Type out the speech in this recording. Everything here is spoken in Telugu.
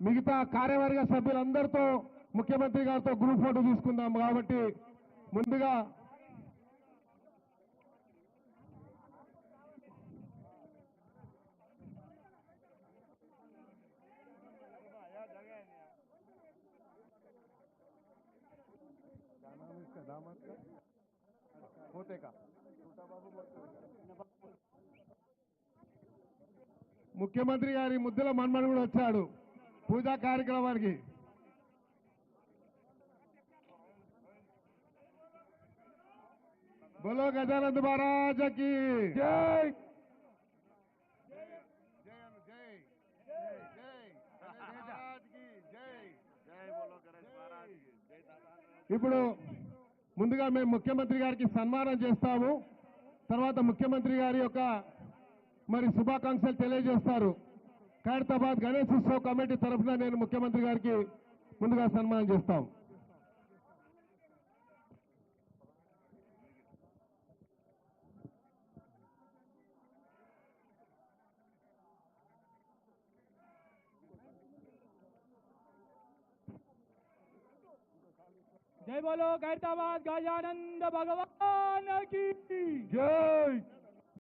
మిగతా కార్యవర్గ సభ్యులందరితో ముఖ్యమంత్రి గారితో గ్రూప్ ఫోటో తీసుకుందాం కాబట్టి ముందుగా होते का ముఖ్యమంత్రి గారి ముద్దుల మన్మడు కూడా వచ్చాడు పూజా కార్యక్రమానికి బోలో గజానంద్ మహారాజకి. జై. ఇప్పుడు ముందుగా మేము ముఖ్యమంత్రి గారికి సన్మానం చేస్తాము. తర్వాత ముఖ్యమంత్రి గారి యొక్క మరి శుభాకాంక్షలు తెలియజేస్తారు. ఖైరతాబాద్ గణేష్ ఉత్సవ్ కమిటీ తరఫున నేను ముఖ్యమంత్రి గారికి ముందుగా సన్మానం చేస్తాం जय बोलो खैरताबाद गजानंद भगवान की జై